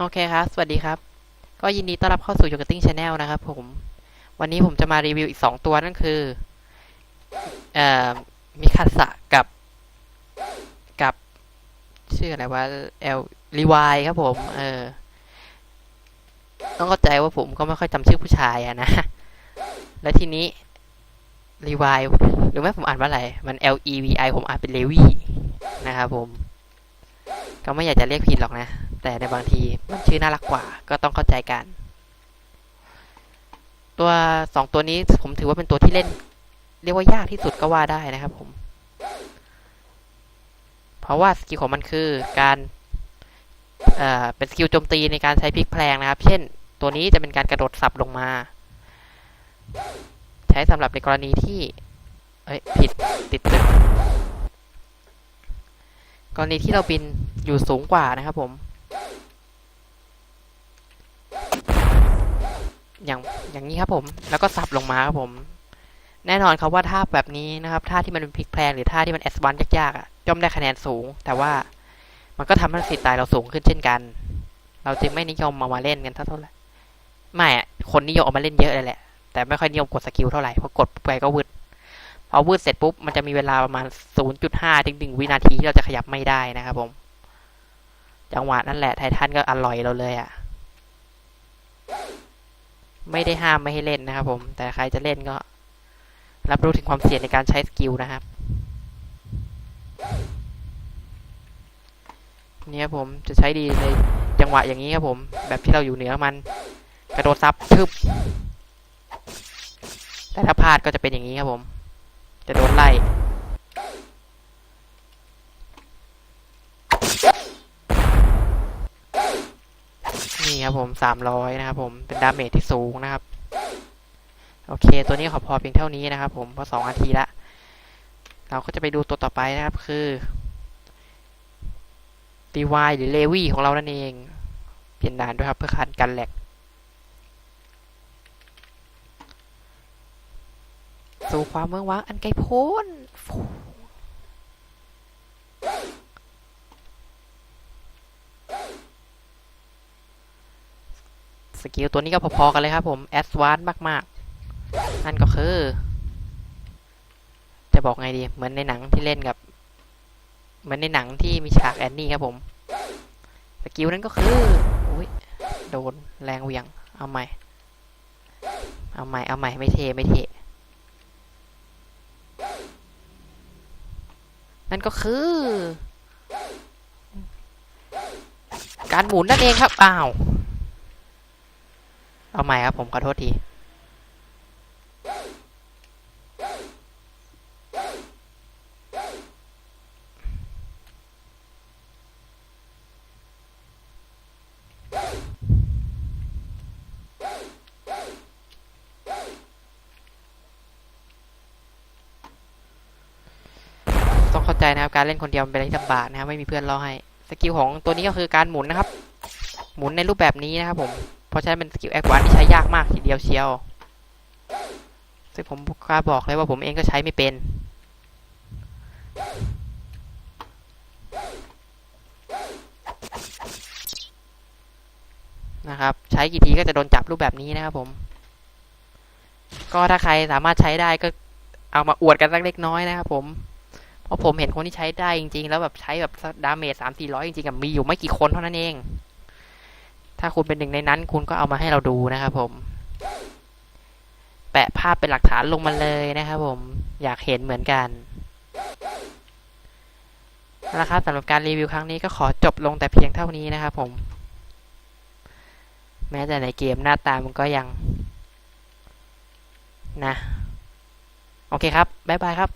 โอเคครับ สวัสดีครับ ก็ยินดีต้อนรับเข้าสู่โยกติ้งชาแนลนะครับผม วันนี้ผมจะมารีวิวอีก 2 ตัวนั่นคือเอ่อมิคาสะกับ กับ ชื่ออะไรว่าเอลรีวายครับผม เออ ต้องเข้าใจว่าผมก็ไม่ค่อยจำชื่อผู้ชายอะนะ และทีนี้รีวายหรือไม่ผมอ่านว่าอะไร มัน L E V I ผมอ่านเป็นเลวีนะครับผม ก็ไม่อยากจะเรียกผิดหรอกนะ แต่ในบางทีมันชื่อน่ารักกว่า ก็ต้องเข้าใจกัน ตัวสองตัวนี้ผมถือว่าเป็นตัวที่เล่น เรียกว่ายากที่สุดก็ว่าได้นะครับผม เพราะว่าสกิลของมันคือการเอ่อเป็นสกิลโจมตีในการใช้พลิกแพลงนะครับ เช่น ตัวนี้จะเป็นการกระโดดสับลงมา ใช้สำหรับในกรณีที่เอ้ยผิดติดตึกกรณีที่เราบินอยู่สูงกว่านะครับผม อย่างอย่างนี้ครับผม แล้วก็สับลงมาครับผม แน่นอนครับว่าท่าแบบนี้นะครับท่าที่มันเป็นพลิกแพลงหรือท่าที่มันแอดวานซ์ยากๆอะย่อมได้คะแนนสูง แต่ว่ามันก็ทำให้สิทธิ์ตายเราสูงขึ้นเช่นกัน เราจึงไม่นิยมมามาเล่นกันเท่าไหร่ไม่อะคนนิยมเอามาเล่นเยอะเลยแหละ แต่ไม่ค่อยนิยมกดสกิลเท่าไหร่เพราะกดไปก็วืดพอวืดเสร็จปุ๊บมันจะมีเวลาประมาณ 0.5ถึง1วินาทีที่เราจะขยับไม่ได้นะครับผม จังหวะนั่นแหละไททันก็อร่อยเราเลยอะ่ะ ไม่ได้ห้ามไม่ให้เล่นนะครับผม แต่ใครจะเล่นก็ รับรู้ถึงความเสี่ยงในการใช้สกิลนะครับเนี่ยผมจะใช้ดีในจังหวะอย่างนี้ครับผม แบบที่เราอยู่เหนือมัน กระโดดซับชึบ แต่ถ้าพลาดก็จะเป็นอย่างนี้ครับผม จะโดนไล่ นี่ครับผมสามร้อยนะครับผมเป็นดาเมจที่สูงนะครับ โอเค ตัวนี้ขอพอเพียงเท่านี้นะครับ ผมเพราะสองนาทีละ เราก็จะไปดูตัวต่อไปนะครับ คือดีวหรือเลวี่ของเรานั่นเอง เปลี่ยนด่านด้วยครับ เพื่อคันกันแหลกสู่ความเมืองว้างอันไกลโพ้น สกิลตัวนี้ก็พอๆกันเลยครับผมแอดวานซ์มากๆ นั่นก็คือ จะบอกไงดี เหมือนในหนังที่เล่นกับ เหมือนในหนังที่มีฉากแอนนี่ครับผม สกิลนั้นก็คืออุ้ยโดนแรงเวียง เอาใหม่ เอาใหม่ เอาใหม่ ไม่เท ไม่เท นั่นก็คือ การหมุนนั่นเองครับ อ้าว เอาใหม่ครับผมขอโทษทีต้องเข้าใจนะครับการเล่นคนเดียวเป็นอะไรที่ลำบากนะครับไม่มีเพื่อนรอให้ สกิลของตัวนี้ก็คือการหมุนนะครับ หมุนในรูปแบบนี้นะครับผม เพราะฉะนั้นเป็นสกิลแอควานที่ใช้ยากมากทีเดียวเชียว ซึ่งผมกล้าบอกเลยว่าผมเองก็ใช้ไม่เป็น นะครับ ใช้กี่ทีก็จะโดนจับรูปแบบนี้นะครับผม ก็ถ้าใครสามารถใช้ได้ก็เอามาอวดกันสักเล็กน้อยนะครับผมเพราะผมเห็นคนที่ใช้ได้จริงๆ แล้วแบบใช้แบบดาเมจสามสี่ร้อยจริงๆอะมีอยู่ไม่กี่คนเท่านั้นเอง ถ้าคุณเป็นหนึ่งในนั้น คุณก็เอามาให้เราดูนะครับผม แปะภาพเป็นหลักฐานลงมาเลยนะครับผม อยากเห็นเหมือนกันนะครับสำหรับการรีวิวครั้งนี้ก็ขอจบลงแต่เพียงเท่านี้นะครับผม แม้แต่ในเกมหน้าตามันก็ยังนะ โอเคครับ บ๊ายบายครับ